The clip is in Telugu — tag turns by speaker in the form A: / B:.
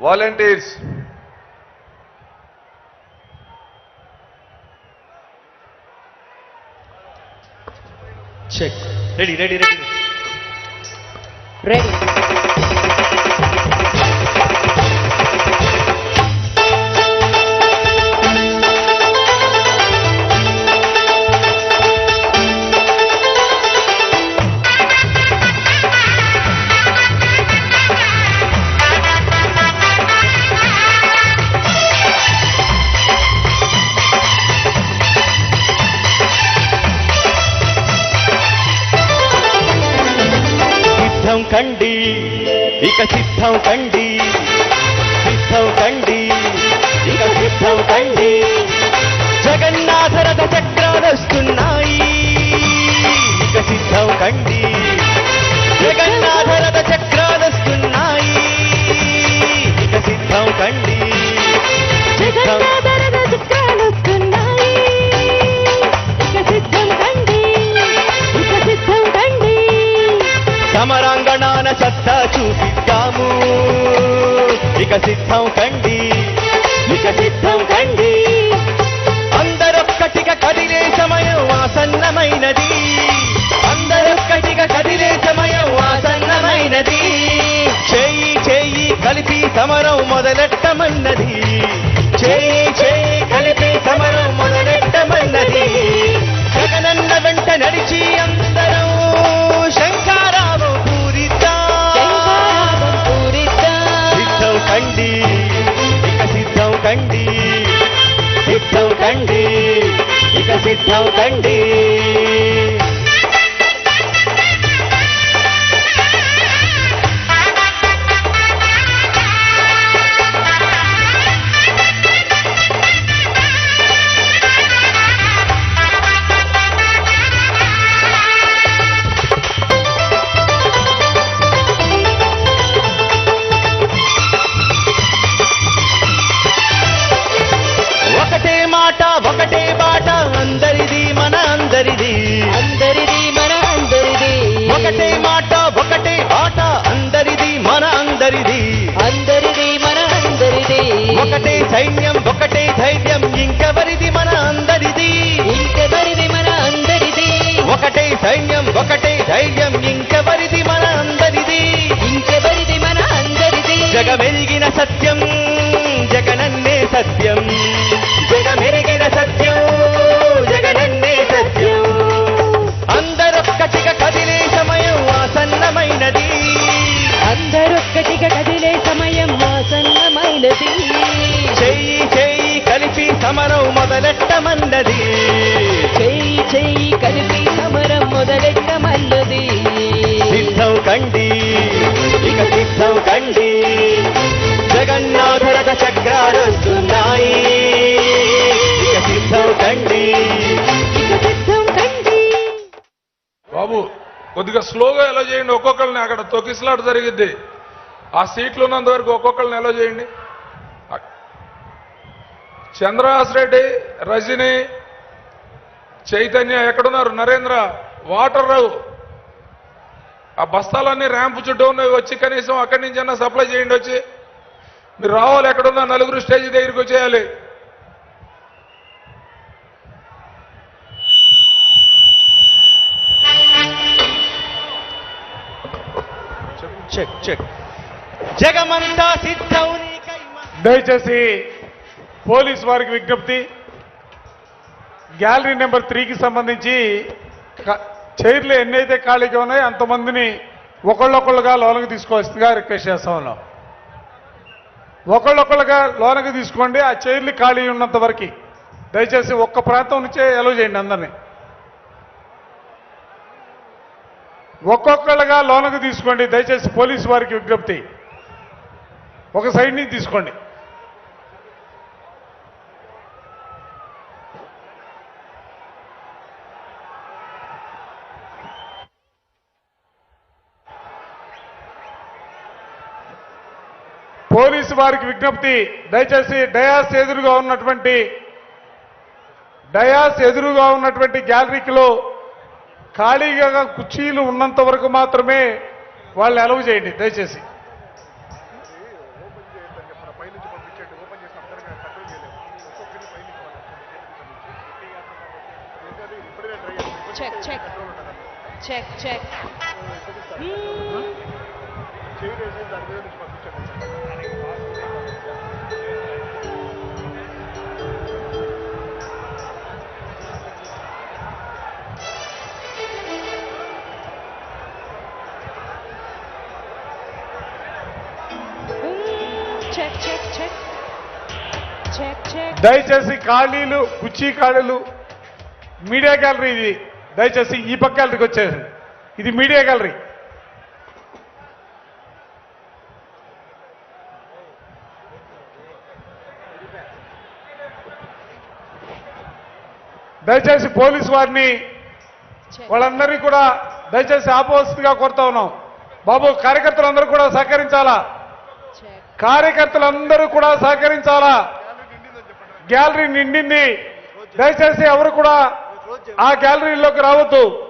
A: Volunteers.
B: Check ready ready ready
C: ready
B: కండి. ఇక సిద్ధం కండి. సిద్ధం కండి. ఇక సిద్ధం కండి. జగన్నాథ రథ చక్రాలొస్తున్నాయి ఇక సిద్ధం కండి. ఇక సిద్ధం
C: ఇక సిద్ధం
B: ఒకటే మాట ఒకటే ఒకటే సమరం మొదలెట్టమన్నది
C: చెయ్యి చెయ్యి కలిపి సమరం మొదలెట్టమన్నది
B: సిద్ధం కండి ఇక సిద్ధం కండి. జగన్నాథ రథ చక్రాలొస్తున్నాయి ఇక సిద్ధం కండి.
C: ఇక సిద్ధం కండి.
A: బాబు కొద్దిగా స్లోగా ఎలా చేయండి? ఒక్కొక్కరిని అక్కడ తొకిసలాట జరిగిద్ది. ఆ సీట్లు ఉన్నంత వరకు ఒక్కొక్కరిని ఎలా చేయండి? చంద్రహాస్ రెడ్డి రజని చైతన్య ఎక్కడున్నారు? నరేంద్ర వాటర్ రావు. ఆ బస్తాలన్నీ ర్యాంప్ చుట్టూ ఉన్నవి వచ్చి కనీసం అక్కడి నుంచి అన్నా సప్లై చేయండి వచ్చి. మీరు రావాలి ఎక్కడున్నా నలుగురు స్టేజ్ దగ్గరికి వచ్చేయాలి.
B: Check check. జగమంతా సిద్ధం.
D: దయచేసి పోలీస్ వారికి విజ్ఞప్తి. గ్యాలరీ నెంబర్ త్రీకి సంబంధించి చైర్లు ఎన్నైతే ఖాళీగా ఉన్నాయో అంతమందిని ఒకళ్ళొకళ్ళుగా లోనకి తీసుకోవాల్సిందిగా రిక్వెస్ట్ చేస్తా ఉన్నాం. ఒకళ్ళొకళ్ళుగా లోనకి తీసుకోండి ఆ చైర్లు ఖాళీ ఉన్నంత వరకు. దయచేసి ఒక్క ప్రాంతం నుంచే ఎలవ్ చేయండి అందరినీ. ఒక్కొక్కళ్ళుగా లోనకు తీసుకోండి దయచేసి పోలీసు వారికి విజ్ఞప్తి. ఒక సైడ్ నుంచి తీసుకోండి. పోలీసు వారికి విజ్ఞప్తి దయచేసి డయాస్ ఎదురుగా ఉన్నటువంటి డయాస్ ఎదురుగా ఉన్నటువంటి గ్యాలరీకిలో ఖాళీగా కుర్చీలు ఉన్నంత వరకు మాత్రమే వాళ్ళు అలవు చేయండి దయచేసి.
C: Check check check check check check check
D: దయచేసి ఖాళీలు కుర్చీ ఖాళీలు మీడియా గ్యాలరీ ఇది. దయచేసి ఈ పక్క గ్యాలరీకి వచ్చేసి ఇది మీడియా గ్యాలరీ. దయచేసి పోలీసు వారిని వాళ్ళందరినీ కూడా దయచేసి ఆపోజిట్గా కోరుతా ఉన్నాం. బాబు కార్యకర్తలందరూ కూడా సహకరించాలా? కార్యకర్తలందరూ కూడా సహకరించాలా? గ్యాలరీ నిండింది. దయచేసి ఎవరు కూడా ఆ గ్యాలరీలోకి రావద్దు.